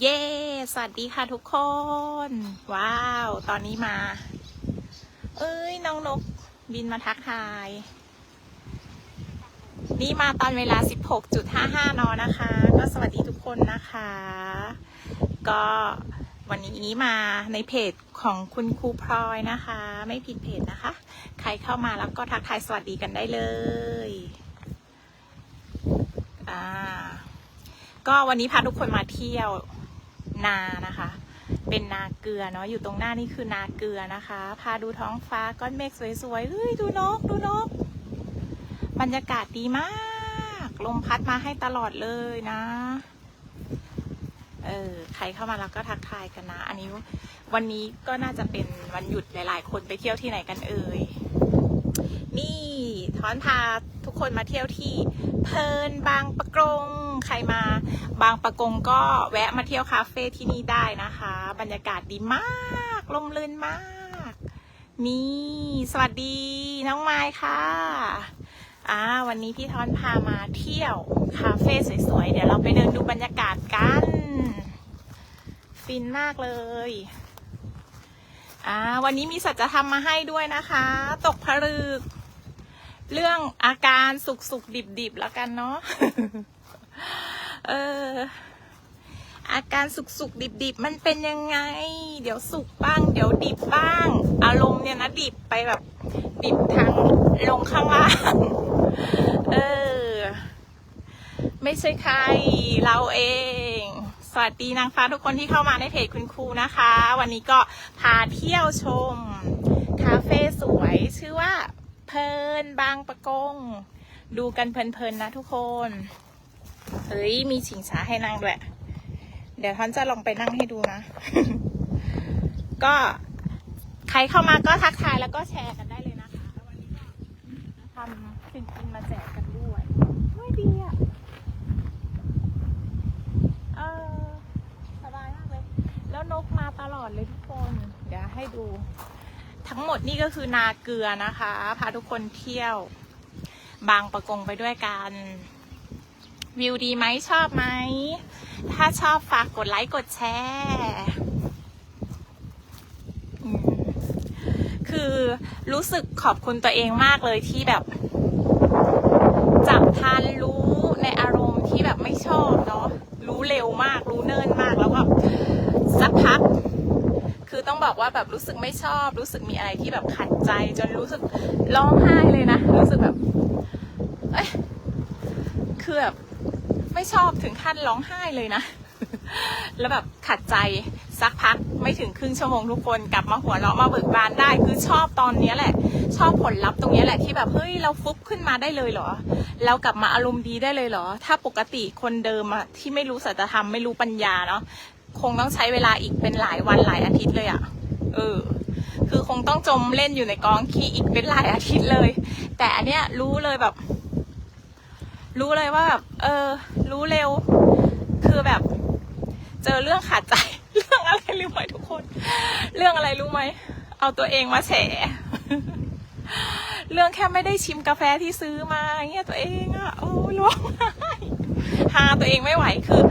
เย้ สวัสดีค่ะทุกคน ว้าว ตอนนี้มา เอ้ย น้องนกบินมาทักทาย นี่มาตอนเวลา 16.55 น นะคะ ก็สวัสดีทุกคนนะคะ ก็วันนี้มาในเพจของคุณครูพลอยนะคะ ไม่ผิดเพจนะคะ ใครเข้ามาแล้วก็ทักทายสวัสดีกันได้เลยอ่าก็วันนี้พาทุกคนมาเที่ยว นานะคะ เป็นนาเกลือเนาะอยู่ตรงหน้านี่คือนาเกลือนะคะ พาดูท้องฟ้าก้อนเมฆสวยๆเฮ้ยดูนกดูนก บรรยากาศดีมาก ลมพัดมาให้ตลอดเลยนะเออใครเข้ามาแล้วก็ทักทายกันนะ อันนี้วันนี้ก็น่าจะเป็นวันหยุดหลาย ๆ คนไปเที่ยวที่ไหนกันเอ่ย นี่ท้อนพาทุกคนมาเที่ยวที่เพลินบางปะกง ใครมาบางปะกงก็แวะมาเที่ยวคาเฟ่ที่นี่ได้นะคะ บรรยากาศดีมากลมลื่นมาก นี่ สวัสดีน้องไม้ค่ะอ่าวันนี้พี่ท้อนพามาเที่ยวคาเฟ่สวยๆ เดี๋ยวเราไปเดินดูบรรยากาศกัน ฟินมากเลยอ่าวันนี้มีสัจธรรมมาให้ด้วยนะคะ ตกผลึก เรื่องอาการสุกสุกดิบดิบๆแล้วกันเนาะ เออ อาการสุกสุกดิบดิบมันเป็นยังไง เดี๋ยวสุกบ้าง เดี๋ยวดิบบ้าง อารมณ์เนี่ยนะดิบไปแบบดิบทางลงข้างล่าง เออ ไม่ใช่ใครเราเองสวัสดีนางฟ้าทุกคนที่เข้ามาในเพจคุณครูนะคะ วันนี้ก็พาเที่ยวชม คาเฟ่สวยชื่อว่าเพลินบางประกง ดูกันเพลินๆนะทุกคน เฮ้ย มีชิงช้าให้นั่งด้วย เดี๋ยวท่านจะลองไปนั่งให้ดูนะ ก็ใครเข้ามาก็ทักทายแล้วก็แชร์กันได้เลยนะคะวันนี้ก็ทำสิ่งกินมาแจกกันด้วยไม่ดีอะเออสบายมากเลย แล้วนกมาตลอดเลยทุกคน เดี๋ยวให้ดู ทั้งหมดนี่ก็คือนาเกลือนะคะ พาทุกคนเที่ยว บางประกงไปด้วยกัน วิวดีไหมชอบไหม ถ้าชอบฝากกดไลค์กดแชร์คือรู้สึกขอบคุณตัวเองมากเลยที่แบบ จับทันรู้ในอารมณ์ที่แบบไม่ชอบเนาะรู้เร็วมาก รู้เนิ่นมากแล้วก็สักพัก คือต้องบอกว่าแบบรู้สึกไม่ชอบ รู้สึกมีอะไรที่แบบขัดใจ จนรู้สึกร้องไห้เลยนะ รู้สึกแบบ เอ้ยคือแบบ ไม่ชอบถึงขั้นร้องไห้เลยนะ แล้วแบบขัดใจสักพักไม่ถึงครึ่งชั่วโมงทุกคนกลับมาหัวเราะมาเบิกบานได้คือชอบตอนนี้แหละ ชอบผลลัพธ์ตรงนี้แหละที่แบบเฮ้ยเราฟุบขึ้นมาได้เลยเหรอ เรากลับมาอารมณ์ดีได้เลยเหรอ ถ้าปกติคนเดิมอะที่ไม่รู้สัจธรรมไม่รู้ปัญญาเนาะคงต้องใช้เวลาอีกเป็นหลายวันหลายอาทิตย์เลยอะเออคือคงต้องจมเล่นอยู่ในกองขี้อีกเป็นหลายอาทิตย์เลย แต่อันเนี้ยรู้เลยแบบ รู้เลยว่าแบบเออ รู้เร็ว คือแบบ เจอเรื่องขาดใจ เรื่องอะไรรู้ไหมทุกคน เรื่องอะไรรู้ไหมเอาตัวเองมาแฉเรื่องแค่ไม่ได้ชิมกาแฟที่ซื้อมาเงี้ยตัวเองอะโอ้ร้องไห้หาตัวเองไม่ไหวคือ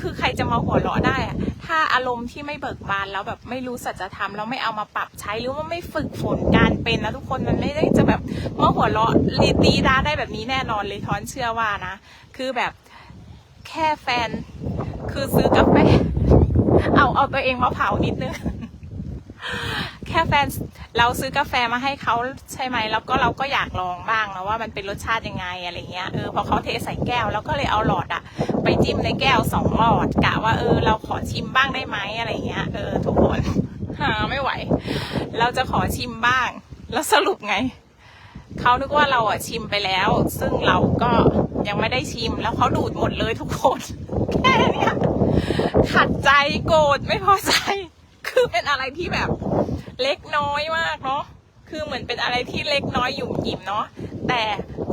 คือใครจะมาหัวเราะได้อะถ้าอารมณ์ที่ไม่เบิกบานแล้วแบบไม่รู้สัจธรรมแล้วไม่เอามาปรับใช้หรือว่าไม่ฝึกฝนการเป็นนะทุกคนมันไม่ได้จะแบบมาหัวเราะรีตีดาได้แบบนี้แน่นอนเลยท้อนเชื่อว่านะ คือแบบแค่แฟน คือซื้อกาแฟเอาเอาตัวเองมาเผานิดนึง ค่แฟนเราซื้อกาแฟมาให้เขาใช่ไหมแล้วก็เราก็อยากลองบ้างนะว่ามันเป็นรสชาติยังไงอะไรเงี้ยเออพอเขาเทใส่แก้วแล้วก็เลยเอาหลอดอะไปจิ้มในแก้วสองหลอดกะว่าเออเราขอชิมบ้างได้ไหมอะไรเงี้ยเออทุกคนหาไม่ไหว เราจะขอชิมบ้าง แล้วสรุปไงเขานึกว่าเราอะชิมไปแล้ว ซึ่งเราก็ยังไม่ได้ชิมแล้วเขาดูดหมดเลยทุกคน แค่เนี้ยขัดใจโกรธไม่พอใจ คือเป็นอะไรที่แบบเล็กน้อยมากเนาะคือเหมือนเป็นอะไรที่เล็กน้อยหยุ่หยิมเนาะแต่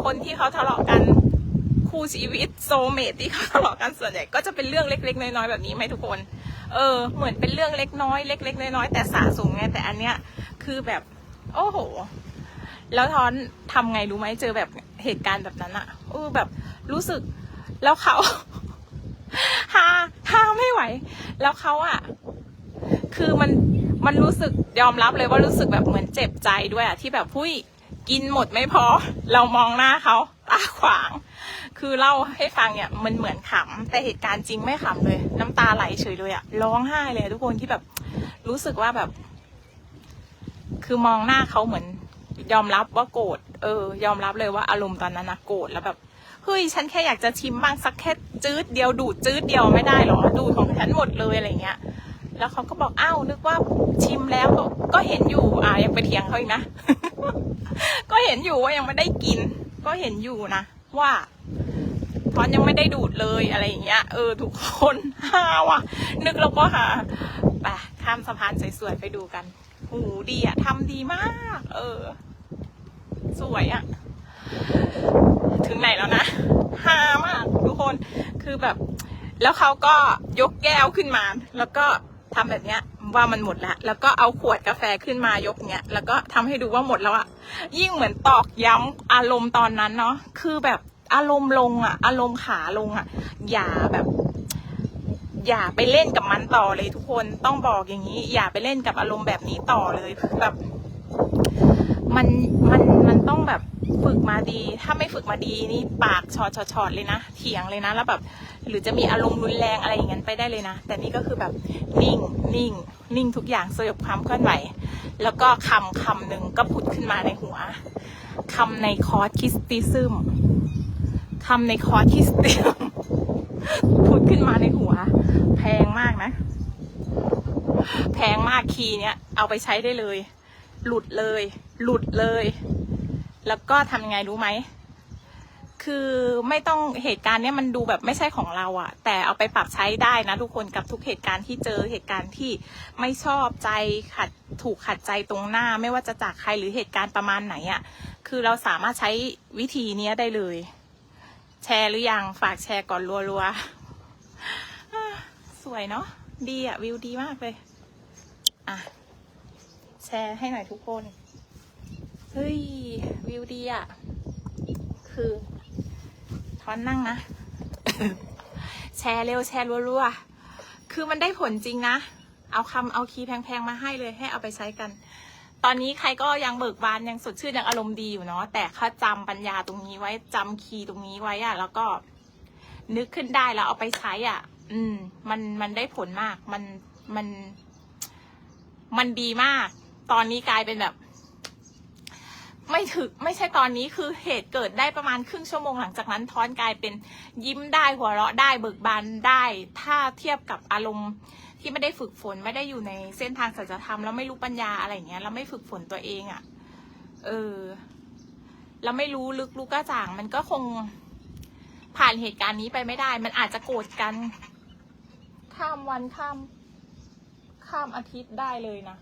คนที่เขาทะเลาะกันคู่ชีวิตโซเมทที่เขาทะเลาะกันส่วนใหญ่ก็จะเป็นเรื่องเล็ก ๆ น้อยๆแบบนี้ไหมทุกคน เออ เหมือนเป็นเรื่องเล็กน้อยเล็ก ๆ น้อยๆแต่สะสมไงแต่อันเนี้ยคือแบบ โอ้โห แล้วทอนทำไงรู้ไหมเจอแบบเหตุการณ์แบบนั้นอะเออแบบรู้สึกแล้วเขาฮาฮาไม่ไหว แล้วเขาอะ คือมันมันรู้สึกยอมรับเลยว่ารู้สึกแบบเหมือนเจ็บใจด้วยอะที่แบบพุ้ยกินหมดไม่พอ เรามองหน้าเขาตาขวาง คือเล่าให้ฟังเนี่ยมันเหมือนขำแต่เหตุการณ์จริงไม่ขำเลย น้ำตาไหลเฉยเลยอะร้องไห้เลยทุกคนที่แบบรู้สึกว่าแบบ คือมองหน้าเขาเหมือน ยอมรับว่าโกรธเออ ยอมรับเลยว่าอารมณ์ตอนนั้นนะโกรธแล้วแบบเฮ้ยฉันแค่อยากจะชิมบ้างสักแค่จืดเดียวดูดจืดเดียวไม่ได้หรอดูดของฉันหมดเลยอะไรเงี้ย แล้วเขาก็บอกอ้าวนึกว่าชิมแล้วก็เห็นอยู่อ่ายังไปเถียงเขาอีกนะ ก็เห็นอยู่ว่ายังไม่ได้กิน ก็เห็นอยู่นะว่าทอนยังไม่ได้ดูดเลยอะไรอย่างเงี้ยเออทุกคนฮาว่ะ นึกแล้วก็หาไปข้ามสะพานสวยๆไปดูกันหูดีอะทำดีมาก เออ สวยอะถึงไหนแล้วนะฮามากทุกคนคือแบบ แล้วเขาก็ยกแก้วขึ้นมา แล้วก็ ทำแบบเนี้ยว่ามันหมดแล้วแล้วก็เอาขวดกาแฟขึ้นมายกเนี้ยแล้วก็ทำให้ดูว่าหมดแล้วอะยิ่งเหมือนตอกย้ำอารมณ์ตอนนั้นเนาะคือแบบอารมณ์ลงอะอารมณ์ขาลงอะอย่าแบบ อย่าไปเล่นกับมันต่อเลยทุกคนต้องบอกอย่างนี้ อย่าไปเล่นกับอารมณ์แบบนี้ต่อเลยแบบ มันมันมันต้องแบบฝึกมาดี ถ้าไม่ฝึกมาดีนี่ปากชอดชอชอดเลยนะ เถียงเลยนะ แล้วแบบ หรือจะมีอารมณ์รุนแรงอะไรอย่างนั้นไปได้เลยนะ แต่นี่ก็คือแบบนิ่งนิ่ง นิ่งทุกอย่างสยบความเคลื่อนไหว แล้วก็คำคำหนึ่งก็ผุดขึ้นมาในหัวคำในคอร์สคิสติซึมคำในคอร์สคิสติซึมผุดขึ้นมาในหัว แพงมากนะ แพงมากคีย์เนี้ยเอาไปใช้ได้เลย หลุดเลย หลุดเลย แล้วก็ทำยังไงรู้ไหม คือไม่ต้องเหตุการณ์เนี้ยมันดูแบบไม่ใช่ของเราอะแต่เอาไปปรับใช้ได้นะทุกคนกับทุกเหตุการณ์ที่เจอเหตุการณ์ที่ไม่ชอบใจขัดถูกขัดใจตรงหน้า ไม่ว่าจะจากใครหรือเหตุการณ์ประมาณไหนอะคือเราสามารถใช้วิธีเนี้ยได้เลย แชร์หรือยังฝากแชร์ก่อนรัวๆสวยเนาะดีอะวิวดีมากเลย อะ แชร์ให้หน่อยทุกคน เฮ้ย วิวดีอะคือทอนนั่งนะ แชร์เร็วแชร์รัวๆ คือมันได้ผลจริงนะ เอาคำเอาคีย์แพงๆ มาให้เลยให้เอาไปใช้กัน ตอนนี้ใครก็ยังเบิกบานยังสดชื่นยังอารมณ์ดีอยู่เนาะ แต่เขาจำปัญญาตรงนี้ไว้จำคีย์ตรงนี้ไว้อะแล้วก็นึกขึ้นได้แล้วเอาไปใช้อะ อืม มันมันได้ผลมาก มันมัน มันดีมาก ตอนนี้กลายเป็นแบบ ไม่ถึกไม่ใช่ตอนนี้คือเหตุเกิดได้ประมาณครึ่งชั่วโมงหลังจากนั้นท้อนกลายเป็นยิ้มได้หัวเราะได้เบิกบานได้ ถ้าเทียบกับอารมณ์ที่ไม่ได้ฝึกฝนไม่ได้อยู่ในเส้นทางสัจธรรมแล้วไม่รู้ปัญญาอะไรเงี้ยแล้วไม่ฝึกฝนตัวเองอะ่ะ เออแล้วไม่รู้ลึกรู้กระจ่าง มันก็คงผ่านเหตุการณ์นี้ไปไม่ได้ มันอาจจะโกรธกัน ข้ามวันข้าม ข้ามอาทิตย์ได้เลยนะ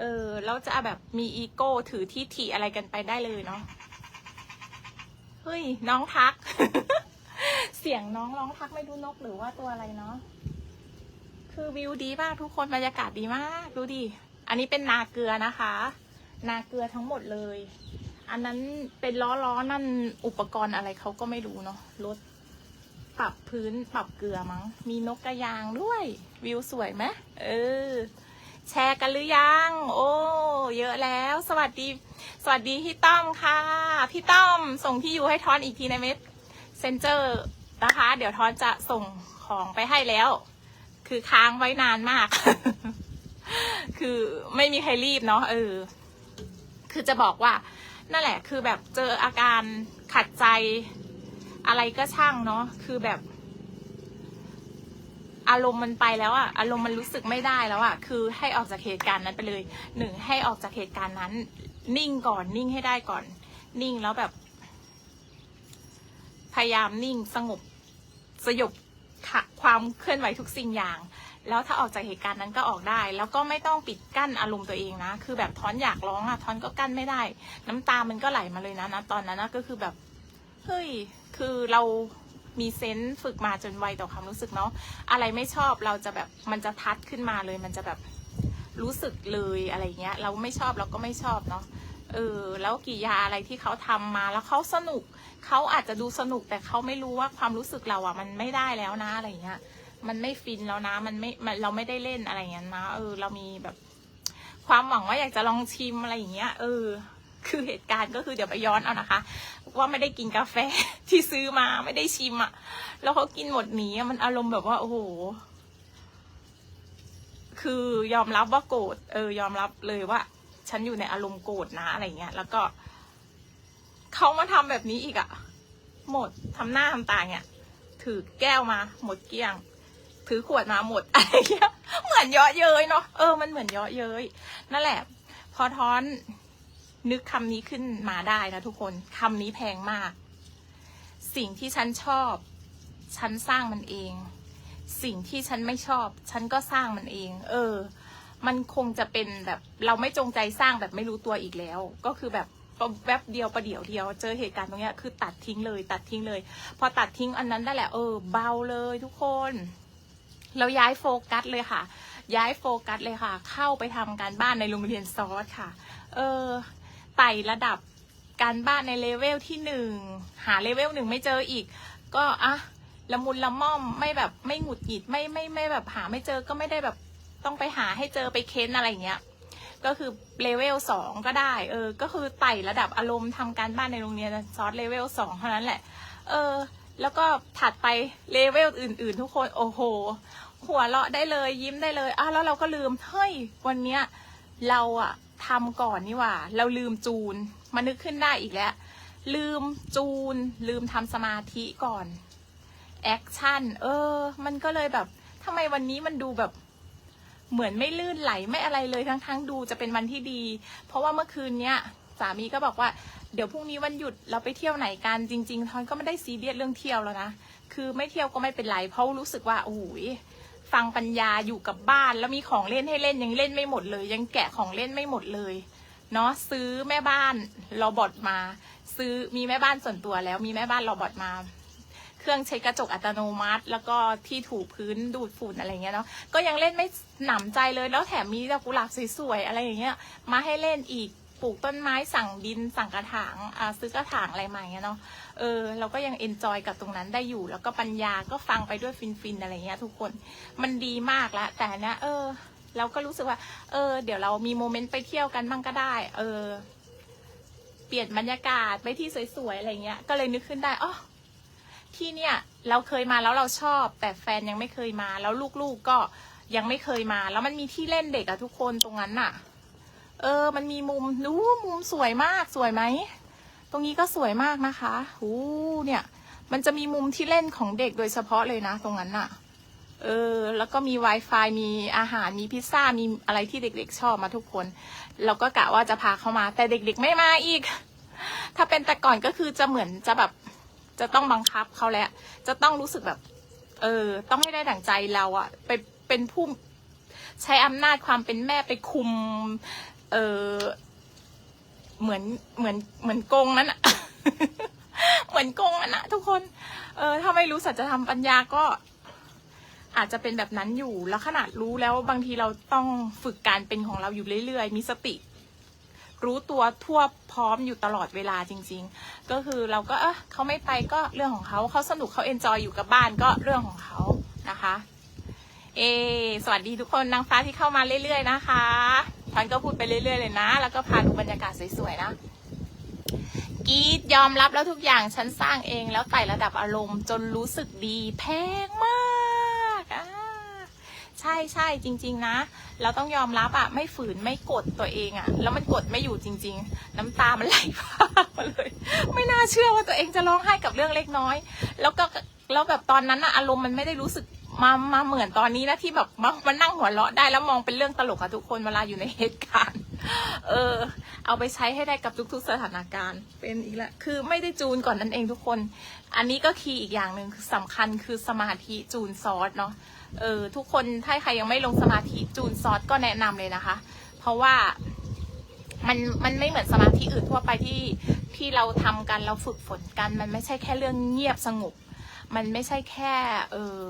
เออแล้วจะแบบมีอีโก้ถือที่ถีอะไรกันไปได้เลยเนาะเฮ้ย น้องทัก เสียงน้องร้องทักไม่รู้นกหรือว่าตัวอะไรเนาะคือวิวดีมากทุกคนบรรยากาศดีมากดูดิอันนี้เป็นนาเกลือนะคะ นาเกลือทั้งหมดเลย อันนั้นเป็นล้อล้อนั่นอุปกรณ์อะไรเขาก็ไม่รู้เนาะรถปรับพื้นปรับเกลือมั้ง มีนกกระยางด้วย วิวสวยไหมเออ แชร์กันหรือยัง โอ้เยอะแล้ว สวัสดี สวัสดีพี่ต้อมค่ะ พี่ต้อมส่งที่อยู่ให้ทอนอีกทีในเม็ดเซนเจอร์นะคะ เดี๋ยวทอนจะส่งของไปให้แล้ว คือค้างไว้นานมาก คือไม่มีใครรีบเนาะเออ คือจะบอกว่า นั่นแหละ คือแบบเจออาการขัดใจอะไรก็ช่างเนาะคือแบบ อารมณ์มันไปแล้วอะอารมณ์มันรู้สึกไม่ได้แล้วอะคือให้ออกจากเหตุการณ์นั้นไปเลยหนึ่งให้ออกจากเหตุการณ์นั้น นิ่งก่อนนิ่งให้ได้ก่อน นิ่งแล้วแบบ พยายามนิ่งสงบสยบค่ะความเคลื่อนไหวทุกสิ่งอย่างแล้วถ้าออกจากเหตุการณ์นั้นก็ออกได้ แล้วก็ไม่ต้องปิดกั้นอารมณ์ตัวเองนะ คือแบบทอนอยากร้องอะทอนก็กั้นไม่ได้ น้ำตามันก็ไหลมาเลยนะนะตอนนั้นนะก็คือแบบ เฮ้ย คือเรา มีเซนส์ฝึกมาจนไวต่อความรู้สึกเนาะอะไรไม่ชอบเราจะแบบมันจะทัดขึ้นมาเลย มันจะแบบรู้สึกเลยอะไรเงี้ย เราไม่ชอบเราก็ไม่ชอบเนาะเออแล้วกิริยาอะไรที่เขาทำมาแล้วเขาสนุกเขาอาจจะดูสนุกแต่เขาไม่รู้ว่าความรู้สึกเราอะมันไม่ได้แล้วนะอะไรเงี้ยมันไม่ฟินแล้วนะมันไม่มันเราไม่ได้เล่นอะไรอย่างนั้นนะเออ เรามีแบบความหวังว่าอยากจะลองชิมอะไรอย่างเงี้ยเออ คือเหตุการณ์ก็คือเดี๋ยวไปย้อนเอานะคะ ว่าไม่ได้กินกาแฟที่ซื้อมาไม่ได้ชิมอะแล้วเขากินหมดหนีมันอารมณ์แบบว่า โอ้โห คือยอมรับว่าโกรธเออ ยอมรับเลยว่า ฉันอยู่ในอารมณ์โกรธนะอะไรเงี้ย แล้วก็เขามาทำแบบนี้อีกอะหมดทำหน้าทำตาเนี่ยถือแก้วมา หมดเกลี้ยง ถือขวดมาหมดอะไรเงี้ยเหมือนเยาะเย้ยเนาะเออมันเหมือนเยาะเย้ยนั่นแหละ พอท้อน นึกคำนี้ขึ้นมาได้นะทุกคนคำนี้แพงมาก สิ่งที่ฉันชอบ ฉันสร้างมันเอง สิ่งที่ฉันไม่ชอบ ฉันก็สร้างมันเอง เออ มันคงจะเป็นแบบ เราไม่จงใจสร้างแบบไม่รู้ตัวอีกแล้ว ก็คือแบบแวบเดียวประเดี๋ยวเดียว เจอเหตุการณ์ตรงเนี้ยคือตัดทิ้งเลย ตัดทิ้งเลย พอตัดทิ้งอันนั้นได้แหละ เออ เบาเลยทุกคน เราย้ายโฟกัสเลยค่ะ ย้ายโฟกัสเลยค่ะ เข้าไปทำการบ้านในโรงเรียนซอสค่ะ เออ ไต่ระดับการบ้านในเลเวลที่หนึ่งหาเลเวลหนึ่งไม่เจออีก ก็อะละมุนละม่อมไม่แบบไม่หงุดหงิดไม่ไม่ไม่แบบหาไม่เจอก็ไม่ได้แบบต้องไปหาให้เจอไปเค้นอะไรอย่างเงี้ยก็คือเลเวลสองก็ได้ เออ ก็คือไต่ระดับอารมณ์ทำการบ้านในโรงเรียนซอสเลเวลสองเท่านั้นแหละ เออ แล้วก็ถัดไปเลเวลอื่น ๆ ทุกคนโอ้โห หัวเราะได้เลยยิ้มได้เลยอ้าวแล้วเราก็ลืมเฮ้ยวันเนี้ยเราอะ ทำก่อนนี่หว่า เราลืมจูน มานึกขึ้นได้อีกแล้ว ลืมจูน ลืมทำสมาธิก่อน แอคชั่น เออ มันก็เลยแบบทำไมวันนี้มันดูแบบเหมือนไม่ลื่นไหลไม่อะไรเลยทั้งๆดูจะเป็นวันที่ดี เพราะว่าเมื่อคืนเนี้ยสามีก็บอกว่าเดี๋ยวพรุ่งนี้วันหยุดเราไปเที่ยวไหนกันจริง ๆทอนก็ไม่ได้ซีเรียสเรื่องเที่ยวแล้วนะ คือไม่เที่ยวก็ไม่เป็นไรเพราะรู้สึกว่าโอ้ย ฟังปัญญาอยู่กับบ้าน แล้วมีของเล่นให้เล่นยังเล่นไม่หมดเลย ยังแกะของเล่นไม่หมดเลยเนาะซื้อแม่บ้านรอบอทมา ซื้อมีแม่บ้านส่วนตัวแล้วมีแม่บ้านรอบอทมา เครื่องใช้กระจกอัตโนมัติ แล้วก็ที่ถูพื้นดูดฝุ่นอะไรเงี้ยเนาะก็ยังเล่นไม่หนำใจเลยแล้วแถมมีดอกกุหลาบสวยๆอะไรอย่างเงี้ยมาให้เล่นอีกปลูกต้นไม้สั่งดินสั่งกระถางอ่าซื้อกระถางอะไรมาอย่างเงี้ยเนาะ เออเราก็ยังเอนจอยกับตรงนั้นได้อยู่ แล้วก็ปัญญาก็ฟังไปด้วยฟินๆอะไรเงี้ยทุกคนมันดีมากละแต่นี้ยเออ เราก็รู้สึกว่า เออ เดี๋ยวเรามีโมเมนต์ไปเที่ยวกันบ้างก็ได้ เออ เปลี่ยนบรรยากาศไปที่สวยๆอะไรเงี้ย ก็เลยนึกขึ้นได้อ๋อที่เนี่ย เราเคยมาแล้วเราชอบ แต่แฟนยังไม่เคยมา แล้วลูกๆก็ยังไม่เคยมา แล้วมันมีที่เล่นเด็กอะทุกคนตรงนั้นน่ะเออ มันมีมุมดูมุมสวยมากสวยไหม ตรงนี้ก็สวยมากนะคะหูเนี่ย มันจะมีมุมที่เล่นของเด็กโดยเฉพาะเลยนะ ตรงนั้นน่ะ เออ แล้วก็มี Wi-Fi มีอาหาร มีพิซซ่า มีอะไรที่เด็กๆชอบมาทุกคน เราก็กะว่าจะพาเขามา แต่เด็กๆไม่มาอีก ถ้าเป็นแต่ก่อนก็คือจะเหมือนจะแบบจะต้องบังคับเขาแล้ว จะต้องรู้สึกแบบ เออ ต้องให้ได้ดั่งใจเราอะไปเป็นผู้ใช้อำนาจความเป็นแม่ไปคุม เออ เหมือนเหมือนเหมือนกงนั้นอะเหมือนกงอะนะทุกคน เออถ้าไม่รู้สัจธรรมปัญญาก็ อาจจะเป็นแบบนั้นอยู่แล้วขนาดรู้แล้วบางทีเราต้องฝึกการเป็นของเราอยู่เรื่อยๆ มีสติ รู้ตัวทั่วพร้อมอยู่ตลอดเวลาจริง ๆ ก็คือเราก็เออเขาไม่ไปก็เรื่องของเขาเขาสนุกเขาเอนจอยอยู่กับบ้านก็เรื่องของเขานะคะ เอ สวัสดีทุกคนนางฟ้าที่เข้ามาเรื่อยๆนะคะ พันก็พูดไปเรื่อยๆเลยนะ แล้วก็พาดูบรรยากาศสวยๆนะกีดยอมรับแล้วทุกอย่างฉันสร้างเองแล้วไต่ระดับอารมณ์จนรู้สึกดีแพงมากใช่ใช่จริง ๆ นะ เราต้องยอมรับอะไม่ฝืนไม่กดตัวเองอะแล้วมันกดไม่อยู่จริง ๆ น้ำตามันไหลพามาเลย ไม่น่าเชื่อว่าตัวเองจะร้องไห้กับเรื่องเล็กน้อย แล้วก็แล้วแบบตอนนั้นอะอารมณ์มันไม่ได้รู้สึก มามาเหมือนตอนนี้นะที่แบบมามานั่งหัวเราะได้แล้วมองเป็นเรื่องตลกอะทุกคนเวลาอยู่ในเหตุการณ์ เออ เอาไปใช้ให้ได้กับทุก ๆ สถานการณ์ เป็นอีกแล้วคือไม่ได้จูนก่อนนั่นเองทุกคน อันนี้ก็คีย์อีกอย่างหนึ่งสำคัญคือสมาธิจูนซอสเนาะเออทุกคนถ้าใครยังไม่ลงสมาธิจูนซอสก็แนะนำเลยนะคะ เพราะว่ามันมันไม่เหมือนสมาธิอื่นทั่วไปที่ที่เราทำกันเราฝึกฝนกัน มันไม่ใช่แค่เรื่องเงียบสงบ มันไม่ใช่แค่ เออ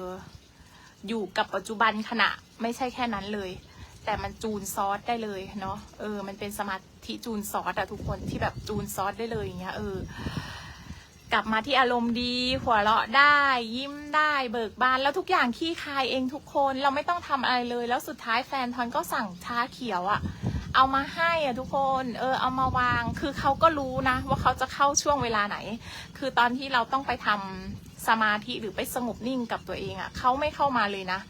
อยู่กับปัจจุบันขณะไม่ใช่แค่นั้นเลย แต่มันจูนซอสได้เลยเนาะเออ มันเป็นสมาธิจูนซอสอะทุกคนที่แบบจูนซอสได้เลยอย่างเงี้ยเออกลับมาที่อารมณ์ดี หัวเราะได้ ยิ้มได้ เบิกบาน แล้วทุกอย่างขี้คายเองทุกคนเราไม่ต้องทำอะไรเลย แล้วสุดท้ายแฟนทอนก็สั่งชาเขียวอะเอามาให้อะทุกคน เออ เอามาวาง คือเขาก็รู้นะ ว่าเขาจะเข้าช่วงเวลาไหน คือตอนที่เราต้องไปทำ สมาธิหรือไปสงบนิ่งกับตัวเองอะเขาไม่เข้ามาเลยนะ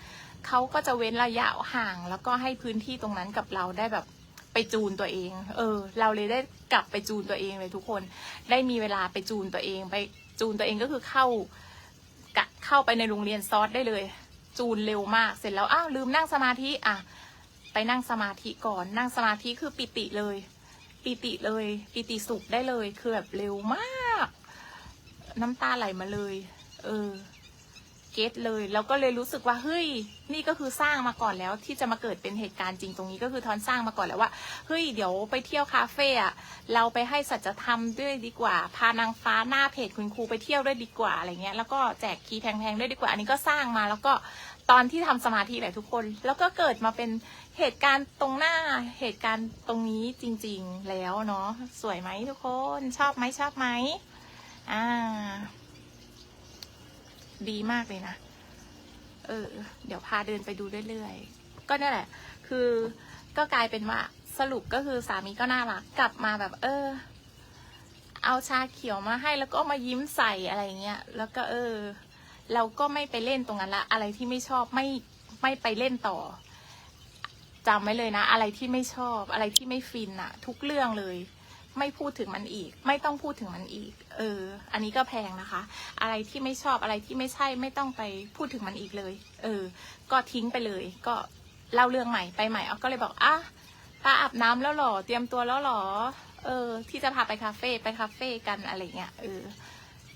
เขาก็จะเว้นระยะห่าง แล้วก็ให้พื้นที่ตรงนั้นกับเราได้แบบไปจูนตัวเอง เออ เราเลยได้กลับไปจูนตัวเองเลยทุกคน ได้มีเวลาไปจูนตัวเอง ไปจูนตัวเองก็คือเข้ากะเข้าไปในโรงเรียนซอสได้เลย จูนเร็วมาก เสร็จแล้ว อ้าว ลืมนั่งสมาธิ อะ ไปนั่งสมาธิก่อน นั่งสมาธิคือปิติเลย ปิติเลย ปิติสุขได้เลย คือแบบเร็วมาก น้ำตาไหลมาเลย เออ เก็ตเลย แล้วก็เลยรู้สึกว่าเฮ้ย นี่ก็คือสร้างมาก่อนแล้ว ที่จะมาเกิดเป็นเหตุการณ์จริงตรงนี้ก็คือทอนสร้างมาก่อนแล้วว่าเฮ้ยเดี๋ยวไปเที่ยวคาเฟ่อะเราไปให้สัจธรรมด้วยดีกว่า พานางฟ้าหน้าเพจคุณครูไปเที่ยวด้วยดีกว่าอะไรเงี้ย แล้วก็แจกคีย์แพงๆด้วยดีกว่า อันนี้ก็สร้างมาแล้วก็ตอนที่ทำสมาธิแหละทุกคน แล้วก็เกิดมาเป็นเหตุการณ์ตรงหน้าเหตุการณ์ตรงนี้จริง ๆ แล้วเนาะสวยไหมทุกคน ชอบไหมชอบไหมอ่า ดีมากเลยนะ เออ เดี๋ยวพาเดินไปดูเรื่อยๆ ก็นี่แหละ คือก็กลายเป็นว่าสรุปก็คือสามีก็น่ารักกลับมาแบบ เออ เอาชาเขียวมาให้แล้วก็มายิ้มใส่อะไรเงี้ย แล้วก็เออ เราก็ไม่ไปเล่นตรงนั้นละ อะไรที่ไม่ชอบไม่ไม่ไปเล่นต่อจำไว้เลยนะ อะไรที่ไม่ชอบ อะไรที่ไม่ฟินอะทุกเรื่องเลย ไม่พูดถึงมันอีก ไม่ต้องพูดถึงมันอีก เออ อันนี้ก็แพงนะคะ อะไรที่ไม่ชอบอะไรที่ไม่ใช่ไม่ต้องไปพูดถึงมันอีกเลย เออ ก็ทิ้งไปเลย ก็เล่าเรื่องใหม่ไปใหม่เอาก็เลยบอกอะป้าอาบน้ำแล้วหรอ เตรียมตัวแล้วหรอ เออ ที่จะพาไปคาเฟ่ไปคาเฟ่กันอะไรเงี้ยเออ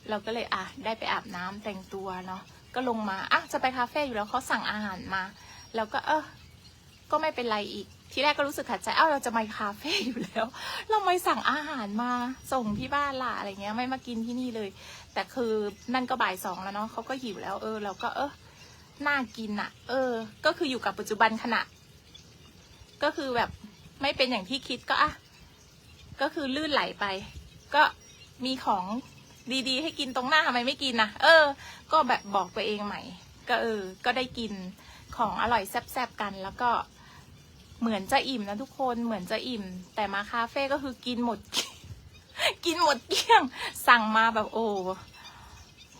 เราก็เลยอะได้ไปอาบน้ำแต่งตัวเนาะก็ลงมาอะจะไปคาเฟ่อยู่แล้วเขาสั่งอาหารมา แล้วก็เออก็ไม่เป็นไรอีก ทีแรกก็รู้สึกขัดใจเอ้าเราจะมาคาเฟ่อยู่แล้ว เราไม่สั่งอาหารมาส่งที่บ้านล่ะอะไรเงี้ย ไม่มากินที่นี่เลย แต่คือนั่นก็บ่ายสองแล้วเนาะเขาก็หิวแล้ว เออเราก็เออน่ากินอะเออ ก็คืออยู่กับปัจจุบันขณะ ก็คือแบบไม่เป็นอย่างที่คิดก็อะก็คือลื่นไหลไป ก็มีของดีๆ ให้กินตรงหน้าทำไมไม่กินนะเออ ก็แบบบอกตัวเองใหม่ ก็เออ ก็ได้กินของอร่อยแซ่บๆกันแล้วก็ เหมือนจะอิ่มนะทุกคนเหมือนจะอิ่ม แต่มาคาเฟ่ก็คือกินหมด กินหมดเกลี้ยง สั่งมาแบบโอ้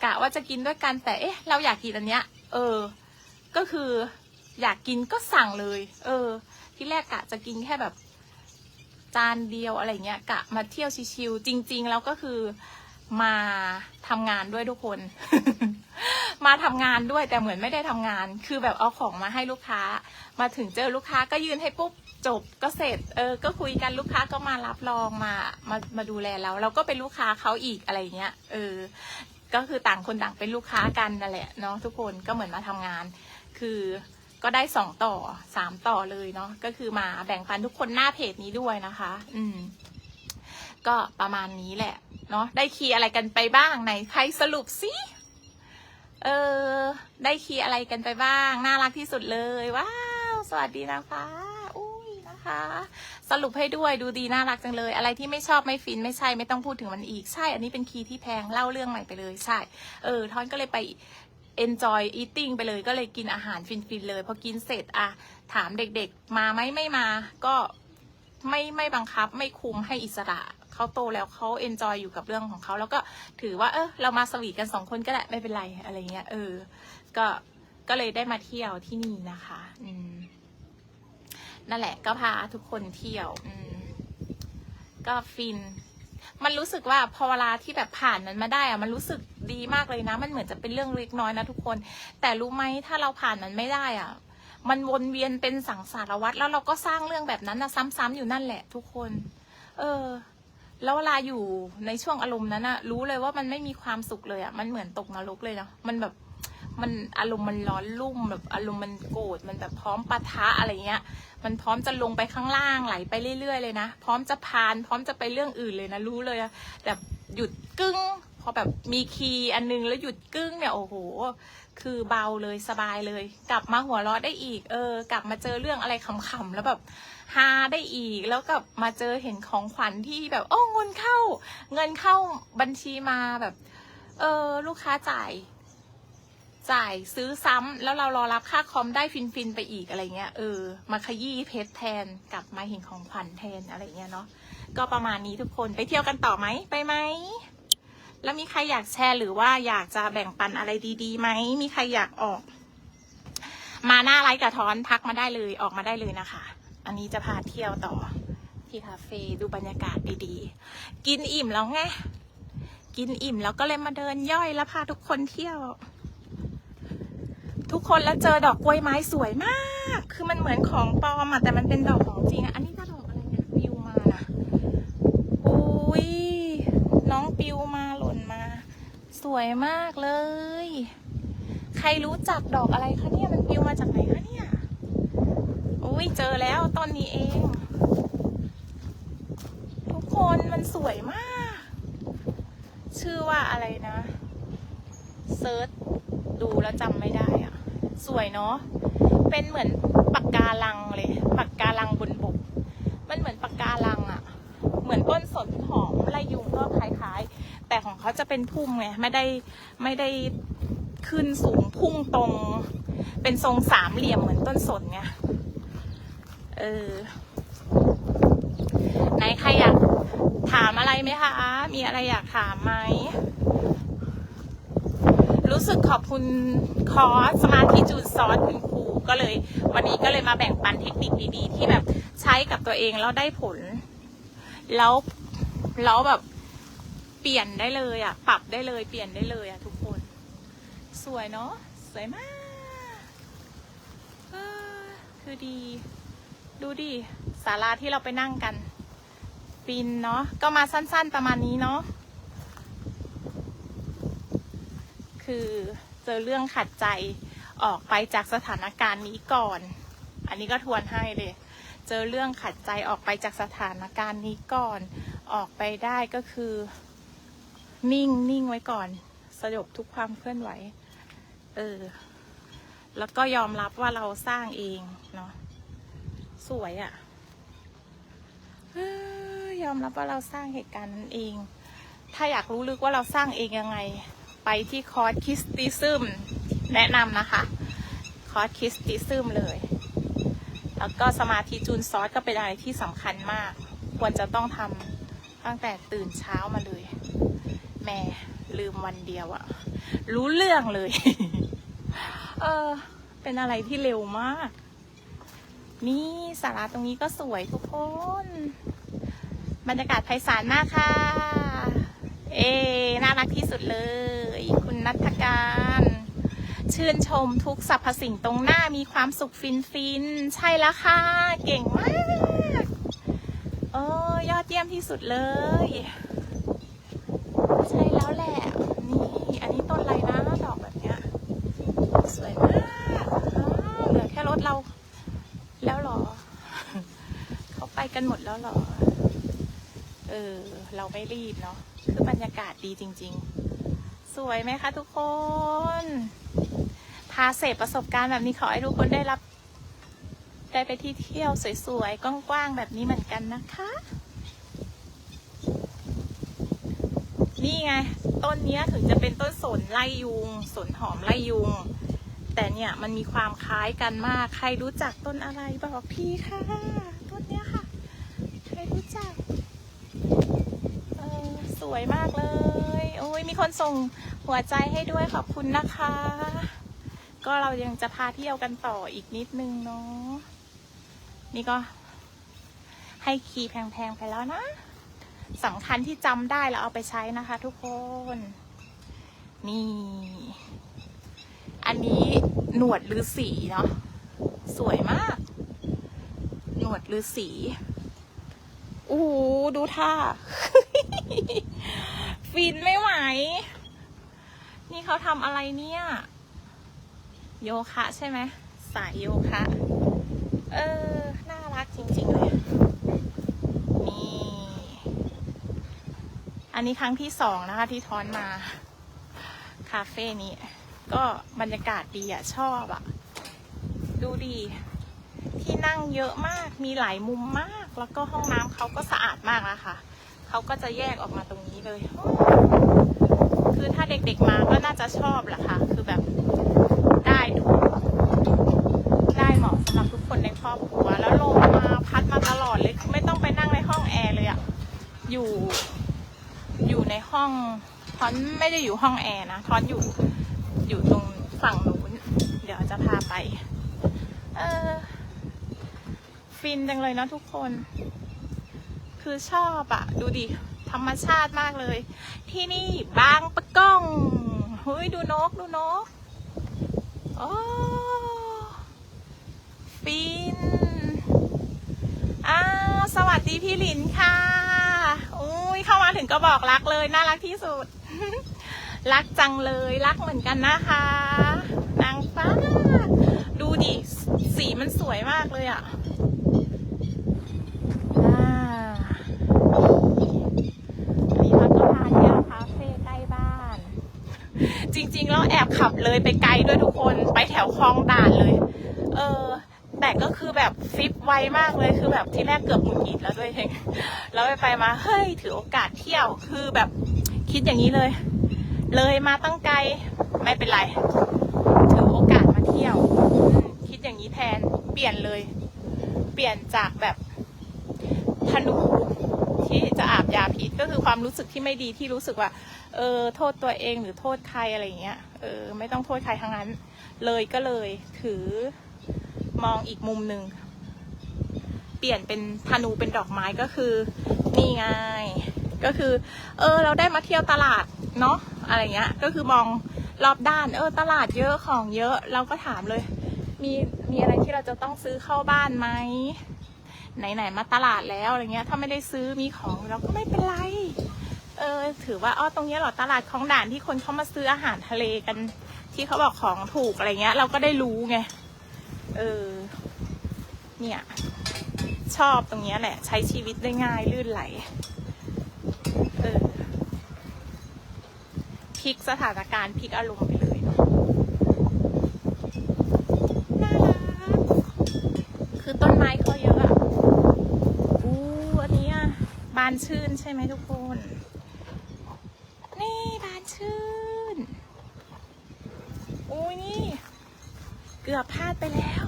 กะว่าจะกินด้วยกัน แต่เอ๊ะ เราอยากกินอันเนี้ย เออ ก็คืออยากกินก็สั่งเลย เออ ที่แรกกะจะกินแค่แบบ จานเดียวอะไรเงี้ย กะมาเที่ยวชิวๆจริง ๆ แล้วก็คือมาทำงานด้วยทุกคน มาทำงานด้วยแต่เหมือนไม่ได้ทำงาน คือแบบเอาของมาให้ลูกค้า มาถึงเจอลูกค้าก็ยืนให้ปุ๊บจบก็เสร็จเออก็คุยกันลูกค้าก็มารับรองมามามาดูแลเราเราก็เป็นลูกค้าเขาอีกอะไรเงี้ยเออก็คือต่างคนต่างเป็นลูกค้ากันนั่นแหละเนาะทุกคนก็เหมือนมาทำงาน คือก็ได้สองต่อสามต่อเลยเนาะก็คือมาแบ่งปันทุกคนหน้าเพจนี้ด้วยนะคะ อืม ก็ประมาณนี้แหละ เนาะได้คีย์อะไรกันไปบ้างไหนใครสรุปสิ เออ ได้คีย์อะไรกันไปบ้าง น่ารักที่สุดเลย ว้าว สวัสดีนะคะอุ้ยนะคะ สรุปให้ด้วยดูดีน่ารักจังเลย อะไรที่ไม่ชอบไม่ฟินไม่ใช่ไม่ต้องพูดถึงมันอีกใช่ อันนี้เป็นคีย์ที่แพงเล่าเรื่องใหม่ไปเลยใช่ เออทอนก็เลยไป enjoy eating ไปเลยก็เลยกินอาหารฟินๆเลยพอกินเสร็จอะถามเด็กๆ มาไหมไม่มา ก็ไม่ไม่บังคับไม่คุมให้อิสระ เขาโตแล้วเขาเอนจอยอยู่กับเรื่องของเขาแล้วก็ถือว่า เออเรามาสวีทกันสองคนก็ได้ไม่เป็นไรอะไรเงี้ยเออ ก็ก็เลยได้มาเที่ยวที่นี่นะคะ อืมนั่นแหละก็พาทุกคนเที่ยว อืมก็ฟิน มันรู้สึกว่าพอเวลาที่แบบผ่านมันมาได้อะมันรู้สึกดีมากเลยนะ มันเหมือนจะเป็นเรื่องเล็กน้อยนะทุกคน แต่รู้ไหมถ้าเราผ่านมันไม่ได้อะมันวนเวียนเป็นสังสารวัตรแล้วเราก็สร้างเรื่องแบบนั้นนะซ้ำๆอยู่นั่นแหละทุกคน เออ แล้วเวลาอยู่ในช่วงอารมณ์นั้นอะรู้เลยว่ามันไม่มีความสุขเลยอะมันเหมือนตกนรกเลยเนาะมันแบบมันอารมณ์มันร้อนรุ่มแบบอารมณ์มันโกรธมันแบบพร้อมปะทะอะไรเงี้ย มันพร้อมจะลงไปข้างล่างไหลไปเรื่อย ๆ เลยนะ พร้อมจะพาน พร้อมจะไปเรื่องอื่นเลยนะ รู้เลยอะแบบหยุดกึ้งพอแบบมีคีย์อันนึงแล้วหยุดกึ้งเนี่ยโอ้โห คือเบาเลยสบายเลย กลับมาหัวเราะได้อีก เออ กลับมาเจอเรื่องอะไรขำๆแล้วแบบ ฮาได้อีก แล้วกับมาเจอเห็นของขวัญที่แบบโอ้เงินเข้า เงินเข้าบัญชีมาแบบ เออลูกค้าจ่าย จ่ายซื้อซ้ำแล้วเรารอรับค่าคอมได้ฟินฟินๆไปอีกอะไรเงี้ยเออมาขยี้เพชรแทนกลับมาเห็นของขวัญแทนอะไรเงี้ยเนาะก็ประมาณนี้ทุกคนไปเที่ยวกันต่อไหมไปไหมแล้วมีใครอยากแชร์หรือว่าอยากจะแบ่งปันอะไรดีๆไหม มีใครอยากออก มาหน้าไลฟ์กระท้อนทักมาได้เลยออกมาได้เลยนะคะ อันนี้จะพาเที่ยวต่อที่คาเฟ่ดูบรรยากาศดีๆ กินอิ่มแล้วไง กินอิ่มแล้วก็เลยมาเดินย่อยแล้วพาทุกคนเที่ยว ทุกคนแล้วเจอดอกกล้วยไม้สวยมาก คือมันเหมือนของปลอมอะแต่มันเป็นดอกของจริงอะอันนี้ก็ดอกอะไรเนี่ยปิวมานะอุ้ยน้องปิวมาหล่นมา สวยมากเลย ใครรู้จักดอกอะไรคะเนี่ยมันปิวมาจากไหนคะ เนี่เจอแล้วต้นนี้เอง ทุกคนมันสวยมาก ชื่อว่าอะไรนะเซิร์ชดูแล้วจำไม่ได้อะสวยเนาะเป็นเหมือนปากกาลังเลยปากกาลังบนบก มันเหมือนปากกาลังอะเหมือนต้นสนหอมไรยุงก็คล้ายๆ แต่ของเขาจะเป็นพุ่มไงไม่ได้ไม่ได้ขึ้นสูงพุ่งตรง เป็นทรงสามเหลี่ยมเหมือนต้นสนไง เออไหนใครอยากถามอะไรไหมคะ มีอะไรอยากถามไหม รู้สึกขอบคุณคอร์สสมาธิจูนซอสคุณครูก็เลย วันนี้ก็เลยมาแบ่งปันเทคนิคดีๆ ที่แบบใช้กับตัวเองแล้วได้ผล แล้วแล้วแบบเปลี่ยนได้เลยอะ ปรับได้เลยเปลี่ยนได้เลยอะ ทุกคน สวยเนาะสวยมากคือดี ดูดิศาลาที่เราไปนั่งกันฟินเนาะก็มาสั้นๆประมาณนี้เนาะคือเจอเรื่องขัดใจออกไปจากสถานการณ์นี้ก่อน อันนี้ก็ทวนให้เลย เจอเรื่องขัดใจออกไปจากสถานการณ์นี้ก่อน ออกไปได้ก็คือ นิ่งนิ่งไว้ก่อน สยบทุกความเคลื่อนไหว เออ แล้วก็ยอมรับว่าเราสร้างเองเนาะ สวยอะ่ะยอมรับว่าเราสร้างเหตุการณ์นั้นเอง ถ้าอยากรู้ลึกว่าเราสร้างเองยังไง ไปที่คอร์สคิสติซึมแนะนำนะคะ คอร์สคิสติซึมเลย แล้วก็สมาธิจูนซอสก็เป็นอะไรที่สำคัญมาก ควรจะต้องทำตั้งแต่ตื่นเช้ามาเลย แม่ลืมวันเดียวอะรู้เรื่องเลย เออ เป็นอะไรที่เร็วมาก นี่สาราตรงนี้ก็สวยทุกคน บรรยากาศไพศาลมากค่ะ เอ น่ารักที่สุดเลย คุณนัทการ ชื่นชมทุกสรรพสิ่งตรงหน้ามีความสุขฟินฟิน ใช่แล้วค่ะ เก่งมากเออยอดเยี่ยมที่สุดเลย ใช่แล้วแหละ นี่ อันนี้ต้นอะไรนะ ดอกแบบเนี้ย สวยมากอ้าวเหลือแค่รถเรา แล้วเหรอ เขาไป กันหมดแล้วหรอ เออ เราไม่รีบเนาะ คือบรรยากาศดีจริง ๆ สวยไหมคะทุกคน พาเสพประสบการณ์แบบนี้ขอให้ทุกคนได้รับ ได้ไปที่เที่ยวสวยๆ กว้างๆ แบบนี้เหมือนกันนะคะ นี่ไง ต้นเนี้ยถึงจะเป็นต้นสนไล่ยุง สนหอมไล่ยุง แต่เนี่ยมันมีความคล้ายกันมาก ใครรู้จักต้นอะไรบอกพี่ค่ะ ต้นเนี้ยค่ะ ใครรู้จัก เออส วยมากเลย โอ้ยมีคนส่งหัวใจให้ด้วยขอบคุณนะคะ ก็เรายังจะพาเที่ยวกันต่ออีกนิดนึงเนาะนี่ก็ให้คีย์แพงๆไปแล้วนะสำคัญที่จำได้แล้วเอาไปใช้นะคะ ทุกคน นี่ อันนี้หนวดฤาษีเนาะสวยมาก หนวดฤาษี โอ้โหดูท่า ฟินไม่ไหว นี่เขาทำอะไรเนี่ย โยคะใช่ไหม สายโยคะ เออ น่ารักจริง ๆ เลย นี่ อันนี้ครั้งที่สองนะคะ ที่ทอนมา คาเฟ่นี้ ก็บรรยากาศดีอะชอบอะดูดี ที่นั่งเยอะมาก มีหลายมุมมาก แล้วก็ห้องน้ำเขาก็สะอาดมากนะคะเขาก็จะแยกออกมาตรงนี้เลย คือถ้าเด็กๆมาก็น่าจะชอบแหละค่ะ คือแบบได้ดูได้เหมาะสำหรับทุกคนในครอบครัว แล้วลมมาพัดมาตลอดเลย ไม่ต้องไปนั่งในห้องแอร์เลยอะอยู่ อยู่ในห้องทอนไม่ได้อยู่ห้องแอร์นะทอนอยู่ อยู่ตรงฝั่งนู้น เดี๋ยวจะพาไป เออ ฟินจังเลยนะทุกคน คือชอบอะดูดิ ธรรมชาติมากเลย ที่นี่บางปะก้องเฮ้ยดูนกดูนกโอ้ฟินอ้าวสวัสดีพี่หลินค่ะอุ้ยเข้ามาถึงก็บอกรักเลยน่ารักที่สุด รักจังเลยรักเหมือนกันนะคะ นางฟ้า ดูดิ สีมันสวยมากเลยอะาอันนี้เราก็พาเที่ยวคาเฟ่ใกล้บ้าน จริงๆแล้วแอบ ขับเลยไปไกลด้วยทุกคนไปแถวคลองด่านเลย เออ แต่ก็คือแบบฟิปไวมากเลยคือแบบที่แรกเกือบหงุดหงิดแล้วด้วยเองแล้วไปไปมาเฮ้ยถือโอกาสเที่ยวคือแบบคิดอย่างนี้เลย เลยมาตั้งไกลไม่เป็นไรถือโอกาสมาเที่ยว คิดอย่างนี้แทนเปลี่ยนเลย เปลี่ยนจากแบบธนูที่จะอาบยาพิษก็คือความรู้สึกที่ไม่ดีที่รู้สึกว่า เออโทษตัวเองหรือโทษใครอะไรเงี้ยเออไม่ต้องโทษใครทั้งนั้น เลยก็เลยถือมองอีกมุมหนึ่งเปลี่ยนเป็นธนูเป็นดอกไม้ก็คือนี่ไงก็คือ เออ เราได้มาเที่ยวตลาดเนาะอะไรเงี้ย ก็คือมองรอบด้าน เออ ตลาดเยอะของเยอะเราก็ถามเลย มีมีอะไรที่เราจะต้องซื้อเข้าบ้านไหมไหนๆมาตลาดแล้วอะไรเงี้ย ถ้าไม่ได้ซื้อมีของเราก็ไม่เป็นไร เออถือว่าอ้อตรงนี้เหรอตลาดของด่านที่คนเข้ามาซื้ออาหารทะเลกัน ที่เขาบอกของถูกอะไรเงี้ย เราก็ได้รู้ไงเออเนี่ย ชอบตรงนี้แหละ ใช้ชีวิตได้ง่ายลื่นไหลเออพลิกสถานการณ์พลิกอารมณ์ไปเลยเนาะน่ารักคือต้นไม้เขาเยอะอะอู้อันนี้บานชื่นใช่ไหมทุกคนบานชื่น อุ้ยนี่ เกือบพลาดไปแล้ว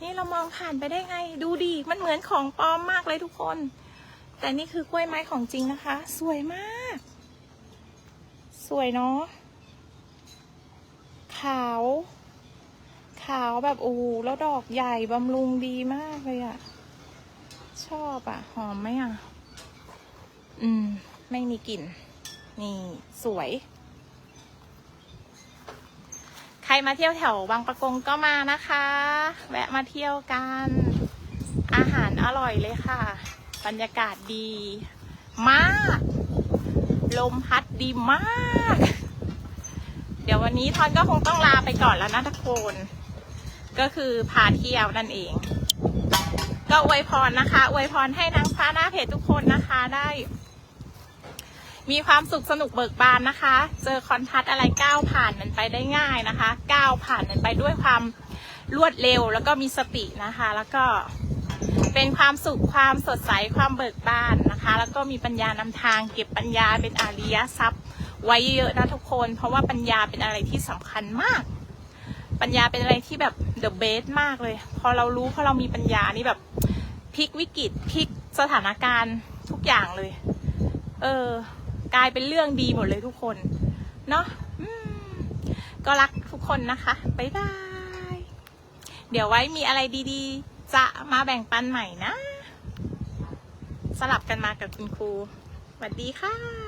นี่เรามองผ่านไปได้ไง ดูดิมันเหมือนของปลอมมากเลยทุกคน แต่นี่คือกล้วยไม้ของจริงนะคะ สวยมาก สวยเนาะขาว ขาวแบบโอ้แล้วดอกใหญ่บำรุงดีมากเลยอะชอบอะหอมไหมอะอืม ไม่มีกลิ่น นี่สวย รมาเที่ยวแถวบางประกงก็มานะคะ แวะมาเที่ยวกัน อาหารอร่อยเลยค่ะ บรรยากาศดี มาก ลมพัดดีมาก เดี๋ยววันนี้ทอนก็คงต้องลาไปก่อนแล้วนะทุกคนก็คือพาเที่ยวนั่นเอง ก็อวยพรนะคะอวยพรให้นางฟ้าหน้าเพจทุกคนนะคะได้ มีความสุขสนุกเบิกบานนะคะ เจอคอนทัสอะไรก้าวผ่านมันไปได้ง่ายนะคะ ก้าวผ่านมันไปด้วยความรวดเร็วแล้วก็มีสตินะคะ แล้วก็เป็นความสุขความสดใสความเบิกบานนะคะ แล้วก็มีปัญญานำทางเก็บปัญญาเป็นอาริยทรัพย์ ไว้เยอะนะทุกคน เพราะว่าปัญญาเป็นอะไรที่สำคัญมาก ปัญญาเป็นอะไรที่แบบเดอะเบสมากเลย พอเรารู้พอเรามีปัญญานี่แบบพลิกวิกฤตพลิกสถานการณ์ทุกอย่างเลย เออ กลายเป็นเรื่องดีหมดเลยทุกคน เนาะก็รักทุกคนนะคะบ๊ายบาย เดี๋ยวไว้มีอะไรดีๆ จะมาแบ่งปันใหม่นะ สลับกันมากับคุณครูสวัสดีค่ะ